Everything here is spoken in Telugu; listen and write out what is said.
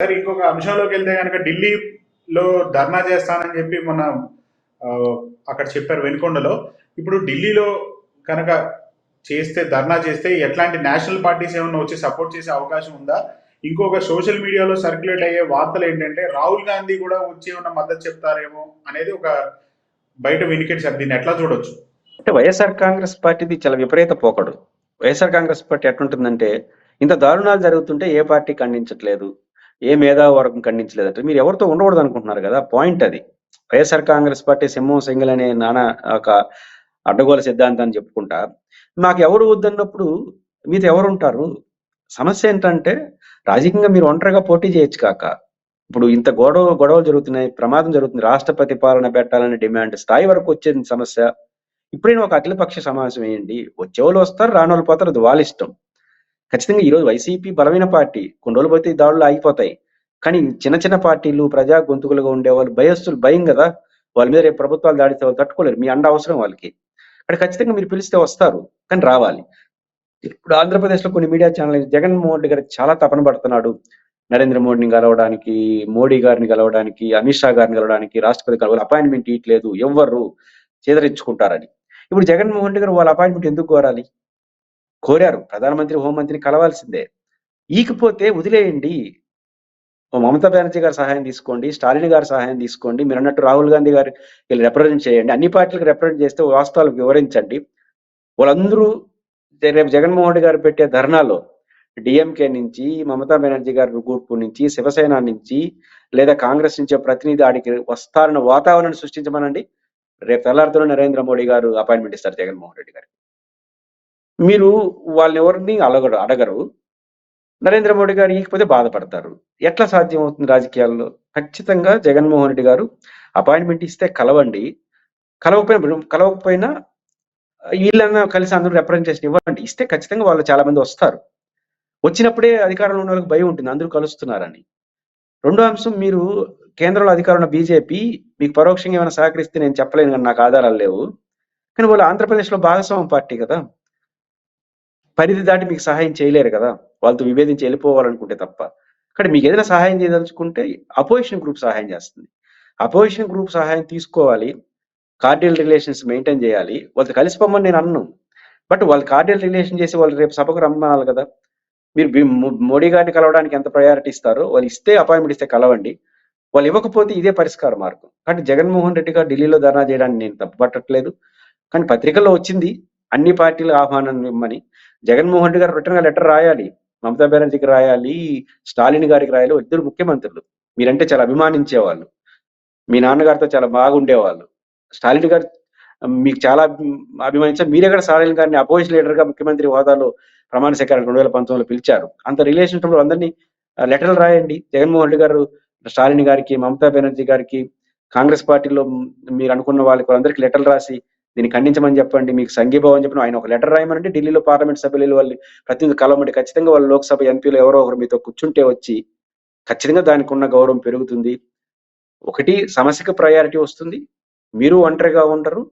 సార్ ఇంకొక అంశంలోకి వెళ్తే కనుక ఢిల్లీలో ధర్నా చేస్తానని చెప్పి మొన్న అక్కడ చెప్పారు వెనుకొండలో. ఇప్పుడు ఢిల్లీలో కనుక చేస్తే ధర్నా చేస్తే ఎట్లాంటి నేషనల్ పార్టీస్ ఏమైనా వచ్చి సపోర్ట్ చేసే అవకాశం ఉందా? ఇంకొక సోషల్ మీడియాలో సర్క్యులేట్ అయ్యే వార్తలు ఏంటంటే రాహుల్ గాంధీ కూడా వచ్చి ఏమన్నా మద్దతు చెప్తారేమో అనేది ఒక బయట వినికిడి సార్. దీన్ని ఎట్లా చూడొచ్చు? అంటే వైఎస్ఆర్ కాంగ్రెస్ పార్టీది చాలా విపరీత పోకడు. వైఎస్ఆర్ కాంగ్రెస్ పార్టీ ఎట్లుంటుందంటే ఇంత దారుణాలు జరుగుతుంటే ఏ పార్టీ ఖండించట్లేదు? ఏ మేధావర్గం ఖండించలేదు మీరు ఎవరితో ఉండకూడదు అనుకుంటున్నారు కదా పాయింట్ అది. వైఎస్ఆర్ కాంగ్రెస్ పార్టీ సింహం సింగల్ అనే నానా ఒక అడ్డగోల సిద్ధాంతాన్ని చెప్పుకుంటా మాకు ఎవరు వద్దన్నప్పుడు మీతో ఎవరు ఉంటారు? సమస్య ఏంటంటే రాజకీయంగా మీరు ఒంటరిగా పోటీ చేయొచ్చు కాక. ఇప్పుడు ఇంత గొడవ గొడవలు జరుగుతున్నాయి ప్రమాదం జరుగుతుంది రాష్ట్రపతి పాలన పెట్టాలనే డిమాండ్ స్థాయి వరకు వచ్చేది సమస్య. ఇప్పుడైనా ఒక అఖిలపక్ష సమావేశం వేయండి వచ్చేవాళ్ళు వస్తారు రాని వాళ్ళు పోతారు అది వాళ్ళ ఇష్టం. ఖచ్చితంగా ఈరోజు వైసీపీ బలమైన పార్టీ కొన్ని రోజులు పోతే దాడులు ఆగిపోతాయి. కానీ చిన్న చిన్న పార్టీలు ప్రజా గొంతుకులుగా ఉండేవాళ్ళు భయస్తులు భయం కదా. వాళ్ళ మీద రేపు ప్రభుత్వాలు దాడితే వాళ్ళు తట్టుకోలేరు. మీ అండ అవసరం వాళ్ళకి. అక్కడ ఖచ్చితంగా మీరు పిలిస్తే వస్తారు కానీ రావాలి. ఇప్పుడు ఆంధ్రప్రదేశ్లో కొన్ని మీడియా ఛానల్ జగన్మోహన్ రెడ్డి గారు చాలా తపన పడుతున్నాడు. నరేంద్ర మోడీని కలవడానికి మోడీ గారిని కలవడానికి అమిత్ షా గారిని కలవడానికి రాష్ట్రపతి కలవాలి అపాయింట్మెంట్ ఇవ్వట్లేదు ఎవ్వరు చేదరించుకుంటారని. ఇప్పుడు జగన్మోహన్ రెడ్డి గారు వాళ్ళ అపాయింట్మెంట్ ఎందుకు కోరాలి? కోరారు. ప్రధానమంత్రి హోంమంత్రిని కలవాల్సిందే. ఈకపోతే వదిలేయండి. మమతా బెనర్జీ గారి సహాయం తీసుకోండి స్టాలిన్ గారి సహాయం తీసుకోండి మీరు అన్నట్టు రాహుల్ గాంధీ గారు వీళ్ళు రిప్రజెంట్ చేయండి. అన్ని పార్టీలకు రిప్రజెంట్ చేస్తే వాస్తవాలు వివరించండి. వాళ్ళందరూ రేపు జగన్మోహన్ రెడ్డి గారు పెట్టే ధర్నాలో డిఎంకే నుంచి మమతా బెనర్జీ గారి గ్రూప్ నుంచి శివసేన నుంచి లేదా కాంగ్రెస్ నుంచి ప్రతినిధి ఆడికి వస్తారన్న వాతావరణాన్ని సృష్టించమనండి. రేపు తెల్లారితో నరేంద్ర మోడీ గారు అపాయింట్మెంట్ ఇస్తారు జగన్మోహన్ రెడ్డి గారికి. మీరు వాళ్ళని ఎవరిని అడగరు. అడగరు నరేంద్ర మోడీ గారు ఈకపోతే బాధపడతారు. ఎట్లా సాధ్యం అవుతుంది రాజకీయాల్లో? ఖచ్చితంగా జగన్మోహన్ రెడ్డి గారు అపాయింట్మెంట్ ఇస్తే కలవండి. కలవకపోయినా కలవకపోయినా వీళ్ళన్నా కలిసి అందరూ రిప్రజెంటేషన్ ఇవ్వండి. ఇస్తే ఖచ్చితంగా వాళ్ళు చాలా మంది వస్తారు. వచ్చినప్పుడే అధికారంలో ఉన్న వాళ్ళకి భయం ఉంటుంది. అందరూ కలుస్తున్నారని. రెండో అంశం మీరు కేంద్రంలో అధికారంలో బీజేపీ మీకు పరోక్షంగా ఏమైనా సహకరిస్తే నేను చెప్పలేను కానీ నాకు ఆధారాలు లేవు. కానీ వాళ్ళు ఆంధ్రప్రదేశ్లో భాగస్వామ్య పార్టీ కదా. పరిధి దాటి మీకు సహాయం చేయలేరు కదా. వాళ్ళతో విభేదించి వెళ్ళిపోవాలనుకుంటే తప్ప. కానీ మీకు ఏదైనా సహాయం చేయదలుచుకుంటే అపోజిషన్ గ్రూప్ సహాయం చేస్తుంది. అపోజిషన్ గ్రూప్ సహాయం తీసుకోవాలి. కార్డియల్ రిలేషన్స్ మెయింటైన్ చేయాలి. వాళ్ళతో కలిసిపోమని నేను అన్నాను బట్ వాళ్ళు కార్డియల్ రిలేషన్ చేసి వాళ్ళు రేపు సభకు రమ్మనాలి కదా. మీరు మోడీ గారిని కలవడానికి ఎంత ప్రయారిటీ ఇస్తారో వాళ్ళు ఇస్తే అపాయింట్మెంట్ ఇస్తే కలవండి. వాళ్ళు ఇవ్వకపోతే ఇదే పరిష్కార మార్గం. కానీ జగన్మోహన్ రెడ్డి గారు ఢిల్లీలో ధర్నా చేయడానికి నేను తప్పుపట్టట్లేదు. కానీ పత్రికల్లో వచ్చింది. అన్ని పార్టీలు ఆహ్వానం ఇవ్వమని జగన్మోహన్ రెడ్డి గారు రిటర్న్గా లెటర్ రాయాలి మమతా బెనర్జీకి రాయాలి స్టాలిన్ గారికి రాయాలి ఇద్దరు ముఖ్యమంత్రులు. మీరంటే చాలా అభిమానించేవాళ్ళు. మీ నాన్నగారితో చాలా బాగుండేవాళ్ళు. స్టాలిన్ గారు మీకు చాలా అభిమానించారు మీరే కూడా స్టాలిన్ గారిని అపోజిషన్ లీడర్గా ముఖ్యమంత్రి హోదాలో ప్రమాణ స్వీకారం రెండు వేల పంతొమ్మిదిలో పిలిచారు. అంత రిలేషన్ అందరినీ లెటర్లు రాయండి. జగన్మోహన్ రెడ్డి గారు స్టాలిన్ గారికి మమతా బెనర్జీ గారికి కాంగ్రెస్ పార్టీలో మీరు అనుకున్న వాళ్ళకి వాళ్ళందరికీ లెటర్లు రాసి దీన్ని ఖండించమని చెప్పండి మీకు సంఘీభావం చెప్పిన ఆయన ఒక లెటర్ రాయమనండి. ఢిల్లీలో పార్లమెంట్ సభ్యులు వాళ్ళు ప్రతినిధి కలవమండి ఖచ్చితంగా వాళ్ళు లోక్సభ ఎంపీలు ఎవరో ఒకరు మీతో కూర్చుంటే వచ్చి ఖచ్చితంగా దానికి ఉన్న గౌరవం పెరుగుతుంది. ఒకటి సమస్యకు ప్రయారిటీ వస్తుంది. మీరు ఒంటరిగా ఉండరు.